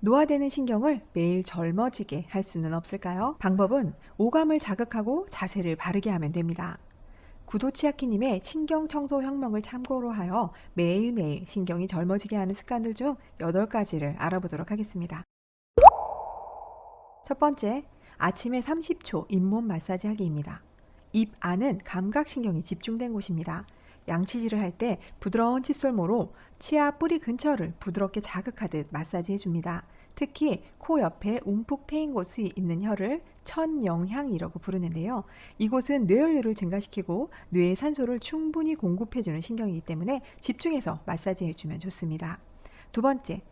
노화되는 신경을 매일 젊어지게 할 수는 없을까요? 방법은 오감을 자극하고 자세를 바르게 하면 됩니다. 구도치아키님의 신경 청소 혁명을 참고로 하여 매일매일 신경이 젊어지게 하는 습관들 중 8가지를 알아보도록 하겠습니다. 첫 번째, 아침에 30초 잇몸 마사지 하기입니다. 입 안은 감각신경이 집중된 곳입니다. 양치질을 할 때 부드러운 칫솔모로 치아 뿌리 근처를 부드럽게 자극하듯 마사지 해줍니다. 특히 코 옆에 움푹 패인 곳이 있는 혀를 천영향이라고 부르는데요. 이곳은 뇌혈류를 증가시키고 뇌의 산소를 충분히 공급해주는 신경이기 때문에 집중해서 마사지 해주면 좋습니다. 두 번째,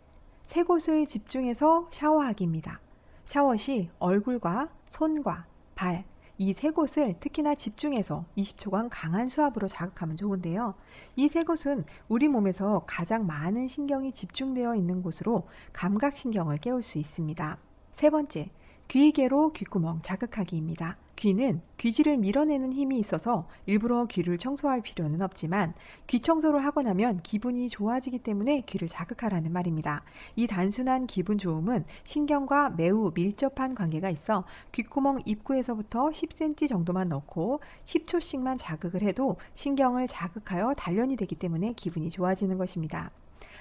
세 곳을 집중해서 샤워하기입니다. 샤워 시 얼굴과 손과 발, 이 세 곳을 특히나 집중해서 20초간 강한 수압으로 자극하면 좋은데요. 이 세 곳은 우리 몸에서 가장 많은 신경이 집중되어 있는 곳으로 감각신경을 깨울 수 있습니다. 세 번째, 귀개로 귓구멍 자극하기입니다. 귀는 귀지를 밀어내는 힘이 있어서 일부러 귀를 청소할 필요는 없지만 귀 청소를 하고 나면 기분이 좋아지기 때문에 귀를 자극하라는 말입니다. 이 단순한 기분 좋음은 신경과 매우 밀접한 관계가 있어 귓구멍 입구에서부터 10cm 정도만 넣고 10초씩만 자극을 해도 신경을 자극하여 단련이 되기 때문에 기분이 좋아지는 것입니다.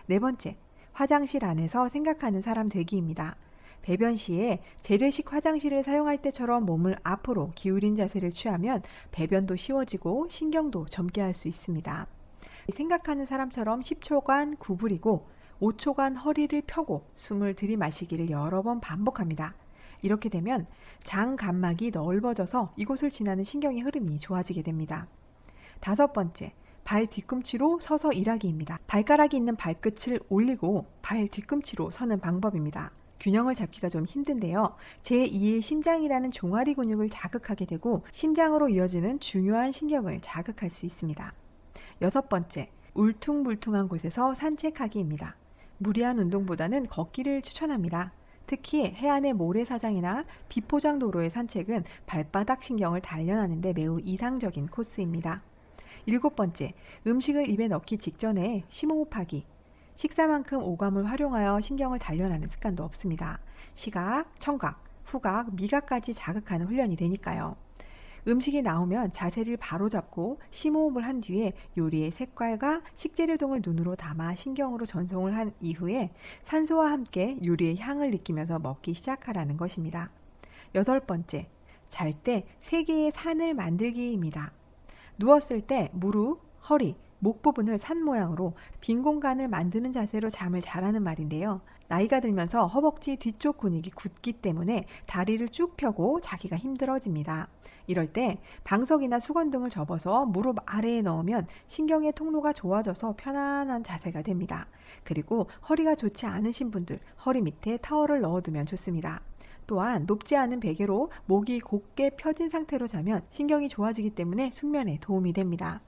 네 번째, 화장실 안에서 생각하는 사람 되기입니다. 배변 시에 재래식 화장실을 사용할 때처럼 몸을 앞으로 기울인 자세를 취하면 배변도 쉬워지고 신경도 젊게 할 수 있습니다. 생각하는 사람처럼 10초간 구부리고 5초간 허리를 펴고 숨을 들이마시기를 여러 번 반복합니다. 이렇게 되면 장 간막이 넓어져서 이곳을 지나는 신경의 흐름이 좋아지게 됩니다. 다섯 번째, 발 뒤꿈치로 서서 일하기입니다. 발가락이 있는 발끝을 올리고 발 뒤꿈치로 서는 방법입니다. 균형을 잡기가 좀 힘든데요. 제2의 심장이라는 종아리 근육을 자극하게 되고 심장으로 이어지는 중요한 신경을 자극할 수 있습니다. 여섯 번째, 울퉁불퉁한 곳에서 산책하기입니다. 무리한 운동보다는 걷기를 추천합니다. 특히 해안의 모래사장이나 비포장 도로의 산책은 발바닥 신경을 단련하는 데 매우 이상적인 코스입니다. 일곱 번째, 음식을 입에 넣기 직전에 심호흡하기. 식사만큼 오감을 활용하여 신경을 단련하는 습관도 없습니다. 시각, 청각, 후각, 미각까지 자극하는 훈련이 되니까요. 음식이 나오면 자세를 바로 잡고 심호흡을 한 뒤에 요리의 색깔과 식재료 등을 눈으로 담아 신경으로 전송을 한 이후에 산소와 함께 요리의 향을 느끼면서 먹기 시작하라는 것입니다. 여덟 번째, 잘 때 세 개의 산을 만들기입니다. 누웠을 때 무릎, 허리, 목 부분을 산 모양으로 빈 공간을 만드는 자세로 잠을 자라는 말인데요. 나이가 들면서 허벅지 뒤쪽 근육이 굳기 때문에 다리를 쭉 펴고 자기가 힘들어집니다. 이럴 때 방석이나 수건 등을 접어서 무릎 아래에 넣으면 신경의 통로가 좋아져서 편안한 자세가 됩니다. 그리고 허리가 좋지 않으신 분들 허리 밑에 타월을 넣어두면 좋습니다. 또한 높지 않은 베개로 목이 곧게 펴진 상태로 자면 신경이 좋아지기 때문에 숙면에 도움이 됩니다.